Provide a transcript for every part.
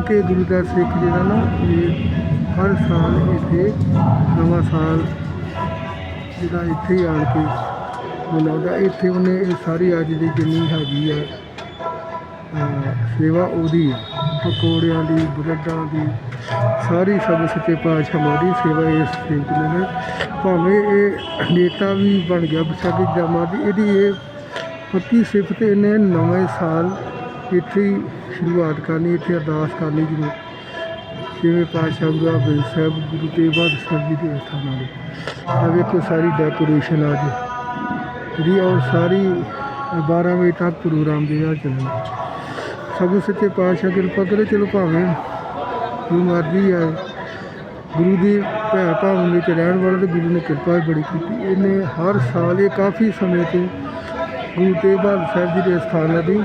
ਕਿਉਂਕਿ ਗੁਰੂ ਦਾ ਸਿੱਖ ਜਿਹੜਾ ਨਾ, ਇਹ ਹਰ ਸਾਲ ਇੱਥੇ, ਨਵਾਂ ਸਾਲ ਜਿਹੜਾ ਇੱਥੇ ਹੀ ਆਣ ਕੇ ਮਨਾਉਂਦਾ। ਇੱਥੇ ਉਹਨੇ ਇਹ ਸਾਰੀ ਅੱਜ ਦੀ ਜਿੰਨੀ ਹੈਗੀ ਆ ਸੇਵਾ ਉਹਦੀ ਆ। ਪਕੌੜਿਆਂ ਦੀ, ਬ੍ਰੈਡਾਂ ਦੀ, ਸਾਰੀ ਸਭ ਸੱਚੇ ਪਾਤਸ਼ਾਹ ਮੋਦੀ ਸੇਵਾ ਇਸ ਸੇਵਕ ਨੇ। ਭਾਵੇਂ ਇਹ ਨੇਤਾ ਵੀ ਬਣ ਗਿਆ ਬਸਾਦੀ ਜਮਾ ਦੀ, ਇਹਦੀ ਇਹ ਪੱਕੀ ਸਿਫਤ ਇਹਨੇ ਨਵੇਂ ਸਾਲ ਇੱਥੇ ਹੀ ਸ਼ੁਰੂਆਤ ਕਰਨੀ, ਇੱਥੇ ਅਰਦਾਸ ਕਰਨੀ ਜਿਹਨੂੰ ਜਿਵੇਂ ਪਾਤਸ਼ਾਹ ਗੁਰੂ ਗ੍ਰੰਥ ਸਾਹਿਬ, ਗੁਰੂ ਤੇਗ ਬਹਾਦਰ ਸਾਹਿਬ ਜੀ ਦੇ ਸਥਾਨਾਂ ਦੇ ਆ ਵੇਖੋ ਸਾਰੀ ਡੈਕੋਰੇਸ਼ਨ ਅੱਜ ਜਿਹੜੀ ਉਹ ਸਾਰੀ 12 ਵਜੇ ਤੱਕ ਪ੍ਰੋਗਰਾਮ ਦੇ ਆ ਚੱਲਣਾ। ਸਭ ਸੱਚੇ ਪਾਤਸ਼ਾਹ ਕਿਰਪਾ ਕਰੇ, ਚਲੋ ਭਾਵੇਂ ਜੋ ਮਰਜ਼ੀ ਆ ਗੁਰੂ ਦੀ ਭੈ ਭਾਵਨ ਵਿੱਚ ਰਹਿਣ ਵਾਲਾ ਤੇ ਗੁਰੂ ਨੇ ਕਿਰਪਾ ਵੀ ਬੜੀ ਕੀਤੀ। ਇਹਨੇ ਹਰ ਸਾਲ ਇਹ ਕਾਫੀ ਸਮੇਂ ਤੋਂ ਗੁਰੂ ਤੇਗ ਬਹਾਦਰ ਸਾਹਿਬ ਜੀ ਦੇ ਸਥਾਨਾਂ ਦੀ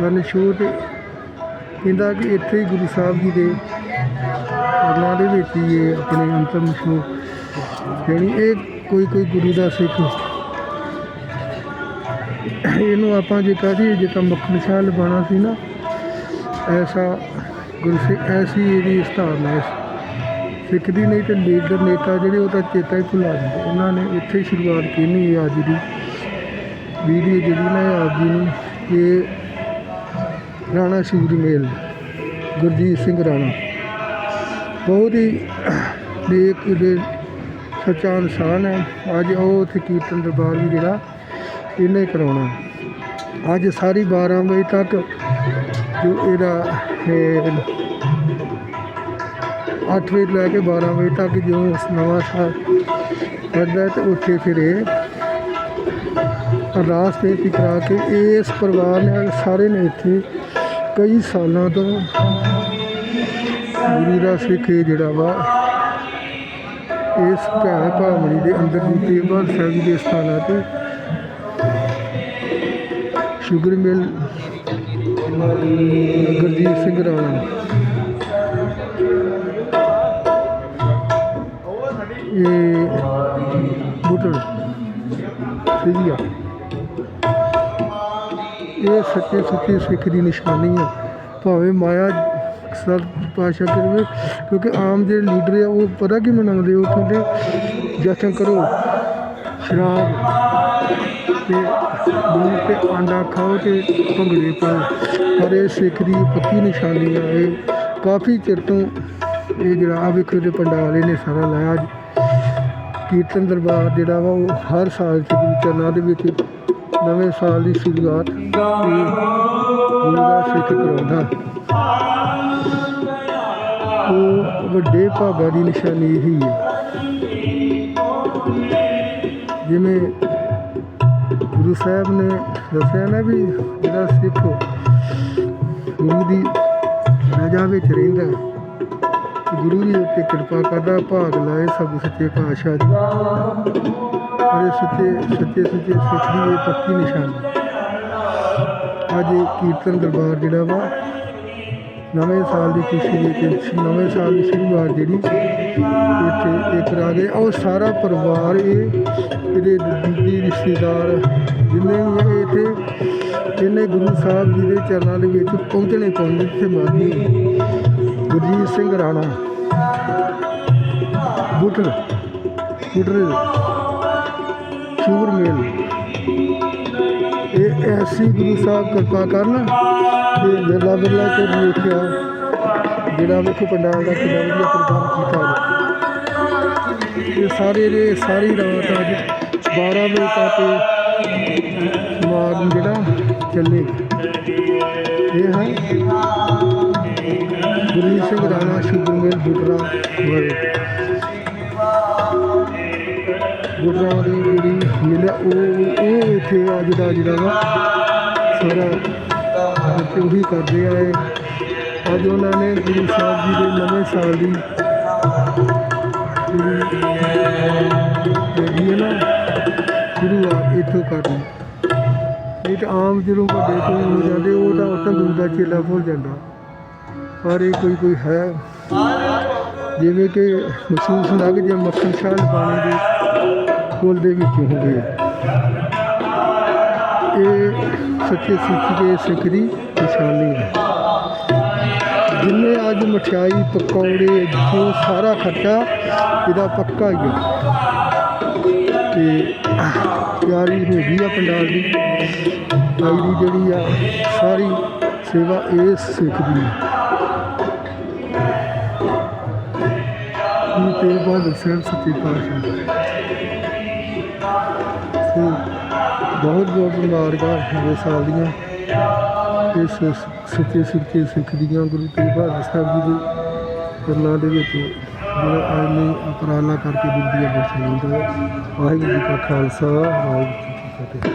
ਜਨ ਛੋਟ ਕਹਿੰਦਾ ਕਿ ਇੱਥੇ ਹੀ ਗੁਰੂ ਸਾਹਿਬ ਜੀ ਦੇ ਉਹਨਾਂ ਦੇ ਵਿੱਚ ਹੀ ਇਹ ਆਪਣੇ ਅੰਤਮ ਛੋਟ ਜਾਣੀ ਇਹ ਕੋਈ ਕੋਈ ਗੁਰੂ ਦਾ ਸਿੱਖ। ਇਹਨੂੰ ਆਪਾਂ ਜੇ ਕਹਦੇ ਜੇ ਤਾਂ ਮੱਖਣ ਸ਼ਾਹ ਲਬਾਣਾ ਸੀ ਨਾ, ਐਸਾ ਗੁਰੂ ਸਿੱਖ, ਐਸੀ ਇਹਦੀ ਸਥਾਨ ਹੈ। ਸਿੱਖ ਦੀ ਨਹੀਂ ਤੇ ਲੀਡਰ, ਨੇਤਾ ਜਿਹੜੇ ਉਹ ਤਾਂ ਚੇਤਾ ਹੀ ਭੁਲਾ ਦਿੰਦੇ। ਉਹਨਾਂ ਨੇ ਇੱਥੇ ਹੀ ਸ਼ੁਰੂਆਤ ਕੀਤੀ ਹੈ ਅੱਜ ਦੀ ਵੀਡੀਓ ਜਿਹੜੀ ਨਾ ਆਪ ਜੀ ਨੂੰ, ਇਹ ਰਾਣਾ ਸ਼ੂਰੀ ਮੇਲ, ਗੁਰਜੀਤ ਸਿੰਘ ਰਾਣਾ। ਬਹੁਤ ਹੀ ਨੇਕ ਦੇ ਸੱਚਾ ਇਨਸਾਨ ਹੈ। ਅੱਜ ਉਹ ਉੱਥੇ ਕੀਰਤਨ ਦਰਬਾਰ ਵੀ ਜਿਹੜਾ ਇਹਨੇ ਕਰਾਉਣਾ। ਅੱਜ ਸਾਰੀ 12 ਵਜੇ ਤੱਕ ਜੋ ਇਹਦਾ 8 ਵਜੇ ਤੋਂ ਲੈ ਕੇ 12 ਵਜੇ ਤੱਕ ਜੋ ਨਵਾਂ ਸਾਲ ਕਰਦਾ ਤੇ ਉੱਥੇ ਫਿਰ ਇਹ ਅਰਦਾਸ ਬੇਨਤੀ ਕਰਾ ਕੇ ਇਸ ਪਰਿਵਾਰ ਨੇ ਸਾਰੇ ਨੇ ਇੱਥੇ ਕਈ ਸਾਲਾਂ ਤੋਂ ਗੁਰੂ ਦਾ ਸਿੱਖ ਜਿਹੜਾ ਵਾ, ਇਸ ਭੈਣ ਭਾਵਨੀ ਦੇ ਅੰਦਰ ਦੀ ਤੇਵਾਰ ਸਾਹਿਬ ਜੀ ਦੇ ਸਥਾਨਾਂ ਤੇ ਸ਼ੁਗਰ ਮਿਲ ਗੁਰਜੀਤ ਸਿੰਘ ਰਾਣਾ। ਇਹ ਬੁੱਟਰ ਸਿੱਧੀਆ ਇਹ ਸੱਚੇ ਸੁੱਚੇ ਸਿੱਖ ਦੀ ਨਿਸ਼ਾਨੀ ਆ। ਭਾਵੇਂ ਮਾਇਆ ਸਰ ਪਾਸ਼ਾ ਕਰਵੇ ਕਿਉਂਕਿ ਆਮ ਜਿਹੜੇ ਲੀਡਰ ਆ, ਉਹ ਪਤਾ ਕੀ ਮਨਾਉਂਦੇ ਉਹ ਕਹਿੰਦੇ, ਜਸ਼ਨ ਕਰੋ, ਸ਼ਰਾਬ ਤੇ ਦੂਰ ਤੇ ਆਂਡਾ ਖਾਓ ਤੇ ਭੰਗੜੇ ਪਾਓ। ਪਰ ਇਹ ਸਿੱਖ ਦੀ ਪੱਕੀ ਨਿਸ਼ਾਨੀ ਆ। ਇਹ ਕਾਫੀ ਚਿਰ ਤੋਂ ਇਹ ਜਿਹੜਾ ਆ ਵੇਖੋ ਦੇ ਪੰਡਾਲ ਇਹਨੇ ਸਾਰਾ ਲਾਇਆ। ਕੀਰਤਨ ਦਰਬਾਰ ਜਿਹੜਾ ਵਾ, ਉਹ ਹਰ ਸਾਲ ਚ ਗੁਰੂ ਚਰਨਾਂ ਦੇ ਵਿੱਚ ਨਵੇਂ ਸਾਲ ਦੀ ਸ਼ੁਰੂਆਤ ਇਹ ਗੁਰੂ ਸਿੱਖ ਕਰਾਉਂਦਾ। ਉਹ ਵੱਡੇ ਭਾਗਾ ਦੀ ਨਿਸ਼ਾਨੀ ਹੀ ਹੈ। ਜਿਵੇਂ ਗੁਰੂ ਸਾਹਿਬ ਨੇ ਦੱਸਿਆ ਨਾ ਵੀ ਜਿਹੜਾ ਸਿੱਖ ਗੁਰੂ ਦੀ ਰਜਾ ਵਿੱਚ ਰਹਿੰਦਾ ਗੁਰੂ ਜੀ ਉੱਤੇ ਕਿਰਪਾ ਕਰਦਾ, ਭਾਗ ਲਾਏ ਸਭ ਸੱਚੇ ਪਾਤਸ਼ਾਹ ਜੀ ਦੀ ਅਰੇ ਸੱਚੇ ਸੱਚੇ ਸੱਚੇ ਸਿੱਖ ਦੀ ਇਹ ਪੱਕੀ ਨਿਸ਼ਾਨੀ। ਅੱਜ ਇਹ ਕੀਰਤਨ ਦਰਬਾਰ ਜਿਹੜਾ ਵਾ, ਨਵੇਂ ਸਾਲ ਦੀ ਖੁਸ਼ੀ ਵਿੱਚ, ਨਵੇਂ ਸਾਲ ਦੀ ਸ਼ੁਰੂਆਤ ਜਿਹੜੀ ਇੱਥੇ ਇਹ ਕਰਾ ਗਏ। ਉਹ ਸਾਰਾ ਪਰਿਵਾਰ ਇਹ, ਇਹਦੇ ਦੂਜੀ ਰਿਸ਼ਤੇਦਾਰ ਜਿੰਨੇ ਵੀ ਇੱਥੇ, ਇਹਨੇ ਗੁਰੂ ਸਾਹਿਬ ਜੀ ਦੇ ਚਰਨਾਂ ਦੇ ਵਿੱਚ ਪਹੁੰਚਣੇ ਪਾਉਂਦੇ ਤੇ ਮਾਦੀ ਗੁਰਜੀਤ ਸਿੰਘ ਰਾਣਾ ਬੁੱਟਰ ਬੁੱਟਰ ਸ਼ੂਰ ਮੇਲ। ਇਹ ਐਸੀ ਗੁਰੂ ਸਾਹਿਬ ਕਿਰਪਾ ਕਰਨ ਤੇ ਬਿਰਲਾ ਬਿਰਲਾ ਕੇ ਵੇਖਿਆ, ਜਿਹੜਾ ਵੇਖੋ ਪੰਡਾਲ ਦਾ ਕਿੰਨਾ ਵਧੀਆ ਪ੍ਰਬੰਧ ਕੀਤਾ ਗਿਆ ਇਹ ਸਾਰੇ ਦੇ ਸਾਰੀ ਰਾਤ ਅੱਜ 12 ਵਜੇ ਤੱਕ ਇਹ ਸਮਾਗਮ ਜਿਹੜਾ ਚੱਲੇ। ਇਹ ਹੈ ਗੁਰਜੀਤ ਸਿੰਘ ਰਾਣਾ ਸ਼ੁਭਮ ਮੇਲ ਬੁਟਰਾ ਵਾਲੇ। ਗੁਰਦੁਆਰਾ ਦੀ ਜਿਹੜੀ ਮਿਲਿਆ ਉਹ ਉਹ ਇੱਥੇ ਅੱਜ ਦਾ ਜਿਹੜਾ ਵਾ, ਸਾਰਾ ਇੱਥੇ ਉਹੀ ਕਰਦੇ ਆਏ ਅੱਜ ਉਹਨਾਂ ਨੇ ਗੁਰੂ ਸਾਹਿਬ ਜੀ ਦੇ ਨਵੇਂ ਸਾਲ ਦੀ ਜਿਹੜੀ ਹੈ ਨਾ, ਸ਼ੁਰੂਆਤ ਇੱਥੋਂ ਕਰਨੀ ਇਹ ਤਾਂ ਆਮ ਜਦੋਂ ਵੱਡੇ ਕੋਈ ਹੋ ਜਾਂਦੇ, ਉਹ ਤਾਂ ਉੱਥੇ ਗੁਰੂ ਦਾ ਚੇਲਾ ਭੁੱਲ ਜਾਂਦਾ। ਪਰ ਇਹ ਕੋਈ ਕੋਈ ਹੈ। ਜਿਵੇਂ ਕਿ ਮਹਿਸੂਸ ਹੁੰਦਾ ਕਿ ਜੇ ਮੱਖਣ ਸ਼ਾਹ ਪਾਣੀ ਦੇ ਸਕੂਲ ਦੇ ਵਿੱਚ ਹੋਵੇ ਇਹ ਸੱਚੇ ਸਿੱਖ ਦੇ ਸਿੱਖ ਦੀ ਨਿਸ਼ਾਨੀ ਹੈ। ਜਿੰਨੇ ਅੱਜ ਮਠਿਆਈ, ਪਕੌੜੇ, ਜੋ ਸਾਰਾ ਖਰਚਾ ਇਹਦਾ ਪੱਕਾ ਹੀ ਆ ਤੇ ਤਿਆਰੀ ਹੋ ਗਈ ਆ ਪੰਡਾਲ ਦੀ। ਆਈ ਦੀ ਜਿਹੜੀ ਆ ਸਾਰੀ ਸੇਵਾ ਇਹ ਸਿੱਖ ਦੀ ਹੈ। ਇਹ ਤੇ ਬਾਅਦ ਸਿਰ ਸੱਚੀ ਪਾਤਸ਼ਾਹ। ਬਹੁਤ ਬਹੁਤ ਮੁਬਾਰਕਾਂ ਨਵੇਂ ਸਾਲ ਦੀਆਂ ਇਸ ਸੱਚੇ ਸਿੱਖੇ ਸਿੱਖ ਦੀਆਂ ਗੁਰੂ ਤੇਗ ਬਹਾਦਰ ਸਾਹਿਬ ਜੀ ਦੇ ਕਰਨਾ ਦੇ ਵਿੱਚ ਜਿਹੜਾ ਆਨੇ ਉਪਰਾਲਾ ਕਰਕੇ ਦੁਨੀਆ ਬਖਸ਼ ਲੈਂਦਾ ਹੈ ਵਾਹਿਗੁਰੂ ਜੀ ਕਾ ਖਾਲਸਾ, ਵਾਹਿਗੁਰੂ ਜੀ ਕੀ ਫਤਿਹ।